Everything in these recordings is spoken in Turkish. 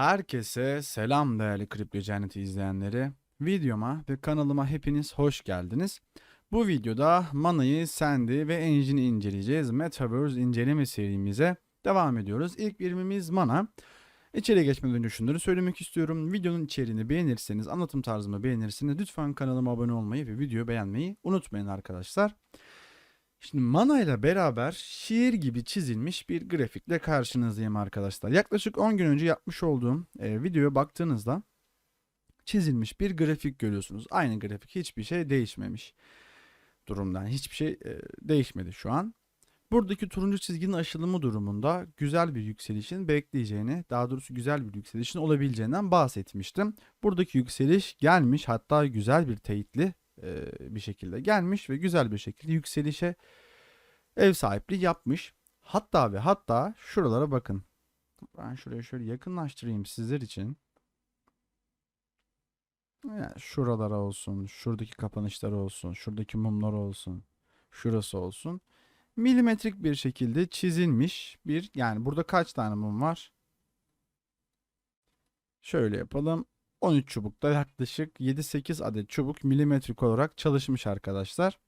Herkese selam değerli Kripto Cenneti izleyenleri. Videoma ve kanalıma hepiniz hoş geldiniz. Bu videoda Mana'yı, Sandy ve Engine'i inceleyeceğiz. Metaverse inceleme serimize devam ediyoruz. İlk birimimiz Mana. İçeriye geçmeden önce şunları söylemek istiyorum. Videonun içeriğini beğenirseniz, anlatım tarzımı beğenirseniz lütfen kanalıma abone olmayı ve videoyu beğenmeyi unutmayın arkadaşlar. Şimdi Mana ile beraber şiir gibi çizilmiş bir grafikle karşınızdayım arkadaşlar. Yaklaşık 10 gün önce yapmış olduğum e, videoya baktığınızda çizilmiş bir grafik görüyorsunuz. Aynı grafik hiçbir şey değişmemiş durumdan. Hiçbir şey e, değişmedi şu an. Buradaki turuncu çizginin aşılımı durumunda güzel bir yükselişin bekleyeceğini, daha doğrusu güzel bir yükselişin olabileceğinden bahsetmiştim. Buradaki yükseliş gelmiş hatta güzel bir teyitli bir şekilde gelmiş ve güzel bir şekilde yükselişe ev sahipliği yapmış. Hatta ve hatta şuralara bakın. Ben şuraya şöyle yakınlaştırayım sizler için. Yani şuralara olsun, şuradaki kapanışlar olsun, şuradaki mumlar olsun, şurası olsun. Milimetrik bir şekilde çizilmiş bir yani burada kaç tane mum var? Şöyle yapalım. 13 çubukta yaklaşık 7-8 adet çubuk milimetrik olarak çalışmış arkadaşlar.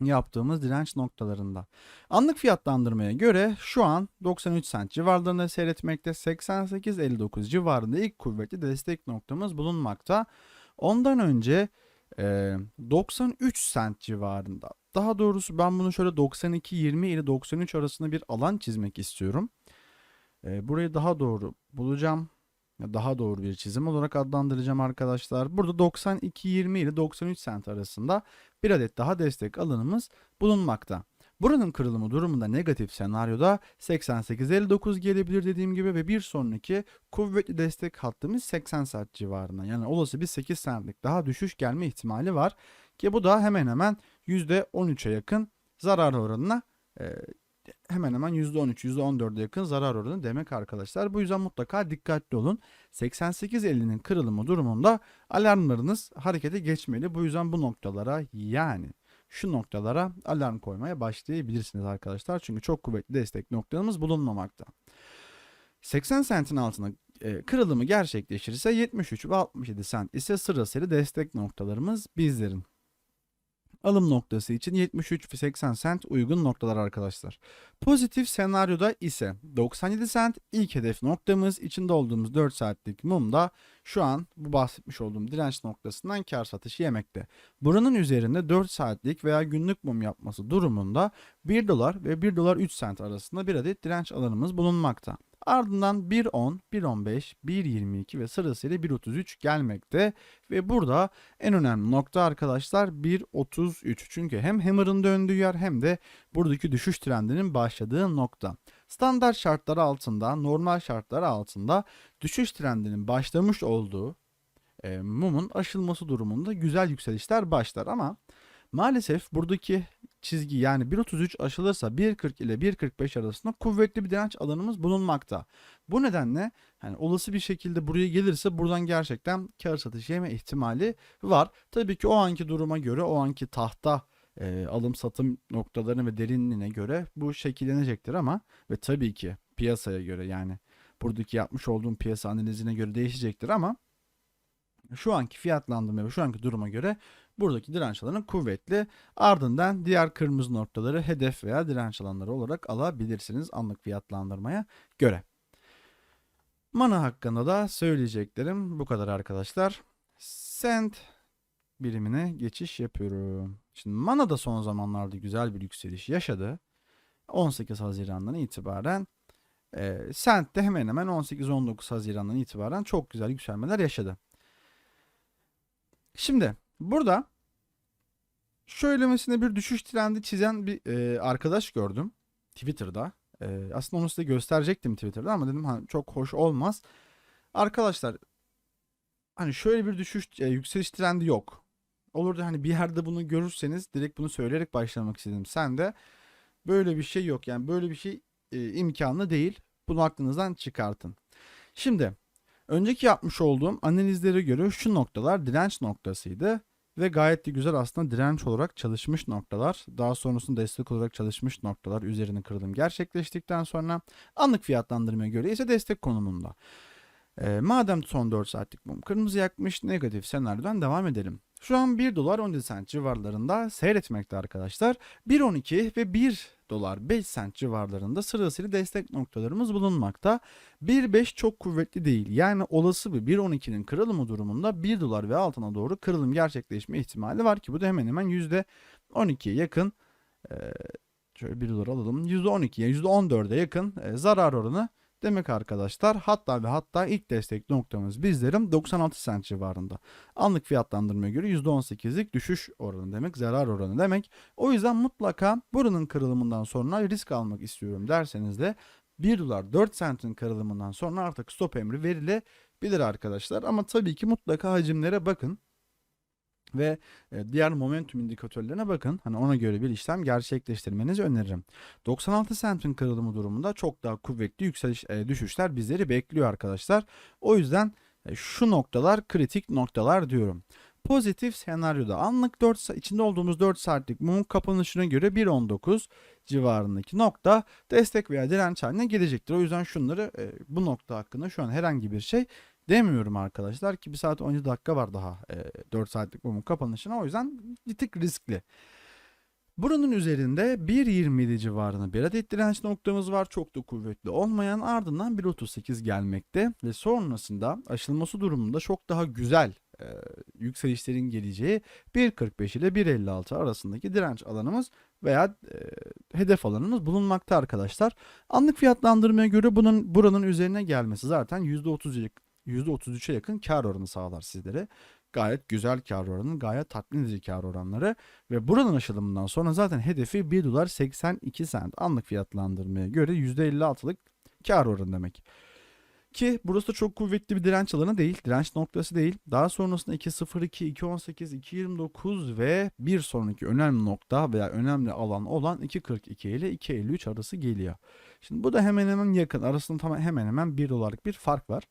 Yaptığımız direnç noktalarında. Anlık fiyatlandırmaya göre şu an 93 sent civarlarında seyretmekte. 88-59 civarında ilk kuvvetli destek noktamız bulunmakta. Ondan önce e, 93 sent civarında. Daha doğrusu ben bunu şöyle 92-20 ile 93 arasında bir alan çizmek istiyorum. E, burayı daha doğru bulacağım daha doğru bir çizim olarak adlandıracağım arkadaşlar. Burada 92.20 ile 93 sent arasında bir adet daha destek alanımız bulunmakta. Buranın kırılımı durumunda negatif senaryoda 88.59 gelebilir dediğim gibi ve bir sonraki kuvvetli destek hattımız 80 sent civarına. Yani olası bir 8 centlik daha düşüş gelme ihtimali var ki bu da hemen hemen %13'e yakın zarar oranına e, hemen hemen %13, %14'e yakın zarar oranı demek arkadaşlar. Bu yüzden mutlaka dikkatli olun. 88.50'nin kırılımı durumunda alarmlarınız harekete geçmeli. Bu yüzden bu noktalara yani şu noktalara alarm koymaya başlayabilirsiniz arkadaşlar. Çünkü çok kuvvetli destek noktalarımız bulunmamakta. 80 sentin altına e, kırılımı gerçekleşirse 73 ve 67 sent ise sırasıyla destek noktalarımız bizlerin. Alım noktası için 73 ve 80 sent uygun noktalar arkadaşlar. Pozitif senaryoda ise 97 sent ilk hedef noktamız içinde olduğumuz 4 saatlik mumda şu an bu bahsetmiş olduğum direnç noktasından kar satışı yemekte. Buranın üzerinde 4 saatlik veya günlük mum yapması durumunda 1 dolar ve 1 dolar 3 sent arasında bir adet direnç alanımız bulunmakta. Ardından 1.10, 1.15, 1.22 ve sırasıyla 1.33 gelmekte. Ve burada en önemli nokta arkadaşlar 1.33. Çünkü hem hammer'ın döndüğü yer hem de buradaki düşüş trendinin başladığı nokta. Standart şartlar altında, normal şartlar altında düşüş trendinin başlamış olduğu e, mumun aşılması durumunda güzel yükselişler başlar ama Maalesef buradaki çizgi yani 1.33 aşılırsa 1.40 ile 1.45 arasında kuvvetli bir direnç alanımız bulunmakta. Bu nedenle hani olası bir şekilde buraya gelirse buradan gerçekten kar satış yeme ihtimali var. Tabii ki o anki duruma göre o anki tahta e, alım satım noktalarına ve derinliğine göre bu şekillenecektir ama ve tabii ki piyasaya göre yani buradaki yapmış olduğum piyasa analizine göre değişecektir ama şu anki fiyatlandırma ve şu anki duruma göre buradaki direnç alanı kuvvetli. Ardından diğer kırmızı noktaları hedef veya direnç alanları olarak alabilirsiniz anlık fiyatlandırmaya göre. Mana hakkında da söyleyeceklerim bu kadar arkadaşlar. Sent birimine geçiş yapıyorum. Şimdi Mana da son zamanlarda güzel bir yükseliş yaşadı. 18 Haziran'dan itibaren e, Sent de hemen hemen 18-19 Haziran'dan itibaren çok güzel yükselmeler yaşadı. Şimdi burada şöylemesine bir düşüş trendi çizen bir e, arkadaş gördüm Twitter'da. E, aslında onu size gösterecektim Twitter'da ama dedim hani çok hoş olmaz. Arkadaşlar hani şöyle bir düşüş e, yükseliş trendi yok. Olur da hani bir yerde bunu görürseniz direkt bunu söyleyerek başlamak istedim. Sen de böyle bir şey yok yani böyle bir şey e, imkanlı değil. Bunu aklınızdan çıkartın. Şimdi önceki yapmış olduğum analizlere göre şu noktalar direnç noktasıydı. Ve gayet de güzel aslında direnç olarak çalışmış noktalar. Daha sonrasında destek olarak çalışmış noktalar üzerine kırılım gerçekleştikten sonra anlık fiyatlandırmaya göre ise destek konumunda. Ee, madem son 4 saatlik mum kırmızı yakmış negatif senaryodan devam edelim. Şu an 1 dolar 17 sent civarlarında seyretmekte arkadaşlar. 1.12 ve 1 dolar 5 sent civarlarında sırasıyla destek noktalarımız bulunmakta. 1.5 çok kuvvetli değil. Yani olası bir 1.12'nin kırılımı durumunda 1 dolar ve altına doğru kırılım gerçekleşme ihtimali var ki bu da hemen hemen %12'ye yakın şöyle 1 dolar alalım. %12'ye %14'e yakın zarar oranı demek arkadaşlar. Hatta ve hatta ilk destek noktamız bizlerin 96 sent civarında. Anlık fiyatlandırmaya göre %18'lik düşüş oranı demek, zarar oranı demek. O yüzden mutlaka buranın kırılımından sonra risk almak istiyorum derseniz de 1 dolar 4 sentin kırılımından sonra artık stop emri verilebilir arkadaşlar. Ama tabii ki mutlaka hacimlere bakın ve e, diğer momentum indikatörlerine bakın. Hani ona göre bir işlem gerçekleştirmenizi öneririm. 96 sentin kırılımı durumunda çok daha kuvvetli yükseliş e, düşüşler bizleri bekliyor arkadaşlar. O yüzden e, şu noktalar kritik noktalar diyorum. Pozitif senaryoda anlık 4 içinde olduğumuz 4 saatlik mum kapanışına göre 1.19 civarındaki nokta destek veya direnç haline gelecektir. O yüzden şunları bu nokta hakkında şu an herhangi bir şey demiyorum arkadaşlar ki 1 saat 17 dakika var daha e, 4 saatlik mumun kapanışına o yüzden bir tık riskli. Buranın üzerinde 1.27 civarında bir adet direnç noktamız var. Çok da kuvvetli olmayan ardından 1.38 gelmekte ve sonrasında aşılması durumunda çok daha güzel e, yükselişlerin geleceği 1.45 ile 1.56 arasındaki direnç alanımız veya e, hedef alanımız bulunmakta arkadaşlar. Anlık fiyatlandırmaya göre bunun buranın üzerine gelmesi zaten %30 %33'e yakın kar oranı sağlar sizlere. Gayet güzel kar oranı, gayet tatmin edici kar oranları ve buranın aşılımından sonra zaten hedefi 1 dolar 82 sent anlık fiyatlandırmaya göre %56'lık kar oranı demek. Ki burası da çok kuvvetli bir direnç alanı değil, direnç noktası değil. Daha sonrasında 2.02, 2.18, 2.29 ve bir sonraki önemli nokta veya önemli alan olan 2.42 ile 2.53 arası geliyor. Şimdi bu da hemen hemen yakın. Arasında hemen hemen 1 dolarlık bir fark var.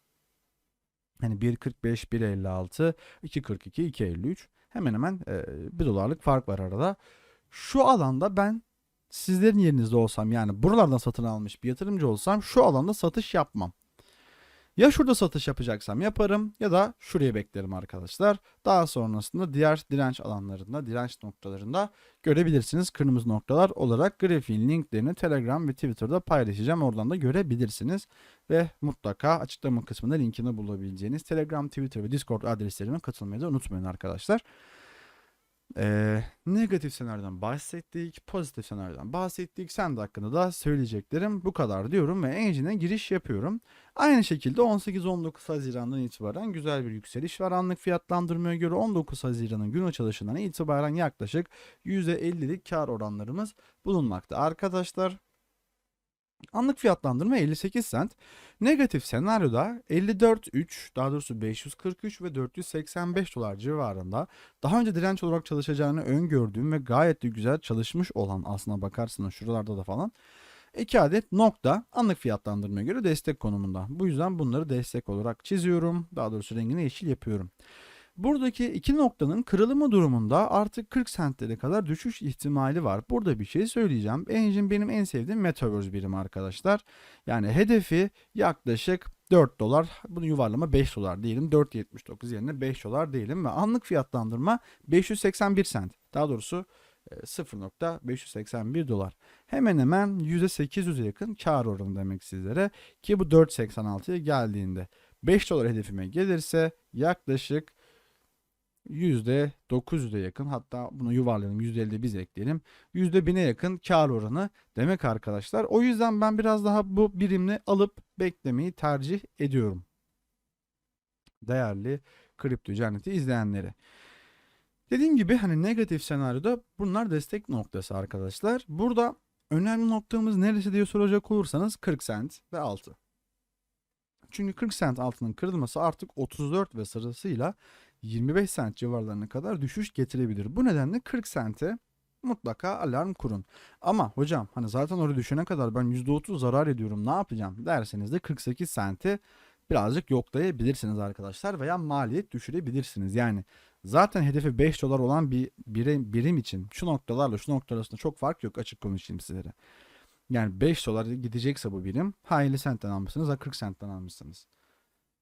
Hani 1.45, 1.56, 2.42, 2.53 hemen hemen e, 1 dolarlık fark var arada. Şu alanda ben sizlerin yerinizde olsam yani buralardan satın almış bir yatırımcı olsam şu alanda satış yapmam. Ya şurada satış yapacaksam yaparım ya da şuraya beklerim arkadaşlar. Daha sonrasında diğer direnç alanlarında, direnç noktalarında görebilirsiniz. Kırmızı noktalar olarak grafiğin linklerini Telegram ve Twitter'da paylaşacağım. Oradan da görebilirsiniz. Ve mutlaka açıklama kısmında linkini bulabileceğiniz Telegram, Twitter ve Discord adreslerime katılmayı da unutmayın arkadaşlar. Ee, negatif senaryodan bahsettik, pozitif senaryodan bahsettik. Sen de hakkında da söyleyeceklerim bu kadar diyorum ve engine'e giriş yapıyorum. Aynı şekilde 18-19 Haziran'dan itibaren güzel bir yükseliş var. Anlık fiyatlandırmaya göre 19 Haziran'ın gün açılışından itibaren yaklaşık %50'lik kar oranlarımız bulunmakta. Arkadaşlar Anlık fiyatlandırma 58 sent. Negatif senaryoda 54.3 daha doğrusu 543 ve 485 dolar civarında daha önce direnç olarak çalışacağını öngördüğüm ve gayet de güzel çalışmış olan aslına bakarsınız şuralarda da falan 2 adet nokta anlık fiyatlandırmaya göre destek konumunda. Bu yüzden bunları destek olarak çiziyorum. Daha doğrusu rengini yeşil yapıyorum. Buradaki iki noktanın kırılımı durumunda artık 40 sentlere kadar düşüş ihtimali var. Burada bir şey söyleyeceğim. Engine benim en sevdiğim Metaverse birim arkadaşlar. Yani hedefi yaklaşık 4 dolar. Bunu yuvarlama 5 dolar diyelim. 4.79 yerine 5 dolar diyelim ve anlık fiyatlandırma 581 sent. Daha doğrusu 0.581 dolar. Hemen hemen %800'e yakın kar oranı demek sizlere ki bu 4.86'ya geldiğinde 5 dolar hedefime gelirse yaklaşık %900'e yakın hatta bunu yuvarlayalım %50'de biz ekleyelim. %1000'e yakın kar oranı demek arkadaşlar. O yüzden ben biraz daha bu birimli alıp beklemeyi tercih ediyorum. Değerli kripto cenneti izleyenleri. Dediğim gibi hani negatif senaryoda bunlar destek noktası arkadaşlar. Burada önemli noktamız neresi diye soracak olursanız 40 sent ve altı. Çünkü 40 sent altının kırılması artık 34 ve sırasıyla 25 sent civarlarına kadar düşüş getirebilir. Bu nedenle 40 sente mutlaka alarm kurun. Ama hocam hani zaten oraya düşene kadar ben %30 zarar ediyorum ne yapacağım derseniz de 48 senti birazcık yoklayabilirsiniz arkadaşlar veya maliyet düşürebilirsiniz. Yani zaten hedefi 5 dolar olan bir birim, birim için şu noktalarla şu noktalar arasında çok fark yok açık konuşayım sizlere. Yani 5 dolar gidecekse bu birim ha 50 sentten almışsınız ha 40 sentten almışsınız.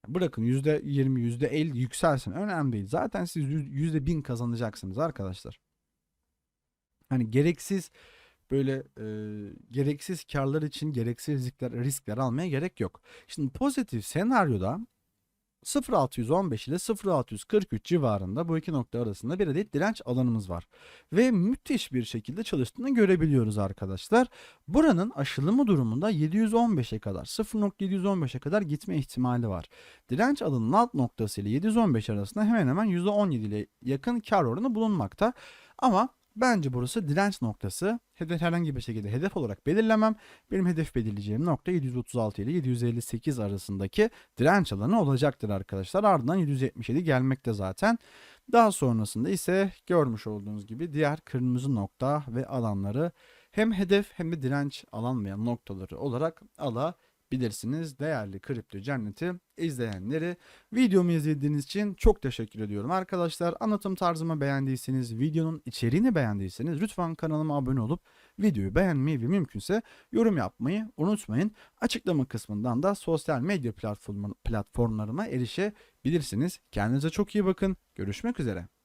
Bırakın %20 %50 yükselsin önemli değil. Zaten siz %1000 kazanacaksınız arkadaşlar. Hani gereksiz böyle e, gereksiz karlar için gereksiz riskler, riskler almaya gerek yok. Şimdi pozitif senaryoda 0.615 ile 0.643 civarında bu iki nokta arasında bir adet direnç alanımız var. Ve müthiş bir şekilde çalıştığını görebiliyoruz arkadaşlar. Buranın aşılımı durumunda 715'e kadar 0.715'e kadar gitme ihtimali var. Direnç alanının alt noktası ile 715 arasında hemen hemen %17 ile yakın kar oranı bulunmakta. Ama Bence burası direnç noktası. Hedef herhangi bir şekilde hedef olarak belirlemem. Benim hedef belirleyeceğim nokta 736 ile 758 arasındaki direnç alanı olacaktır arkadaşlar. Ardından 777 gelmekte zaten. Daha sonrasında ise görmüş olduğunuz gibi diğer kırmızı nokta ve alanları hem hedef hem de direnç alanmayan noktaları olarak alabilirsiniz. Değerli kripto cenneti izleyenleri videomu izlediğiniz için çok teşekkür ediyorum arkadaşlar. Anlatım tarzımı beğendiyseniz, videonun içeriğini beğendiyseniz lütfen kanalıma abone olup videoyu beğenmeyi ve mümkünse yorum yapmayı unutmayın. Açıklama kısmından da sosyal medya platformlarıma erişebilirsiniz. Kendinize çok iyi bakın. Görüşmek üzere.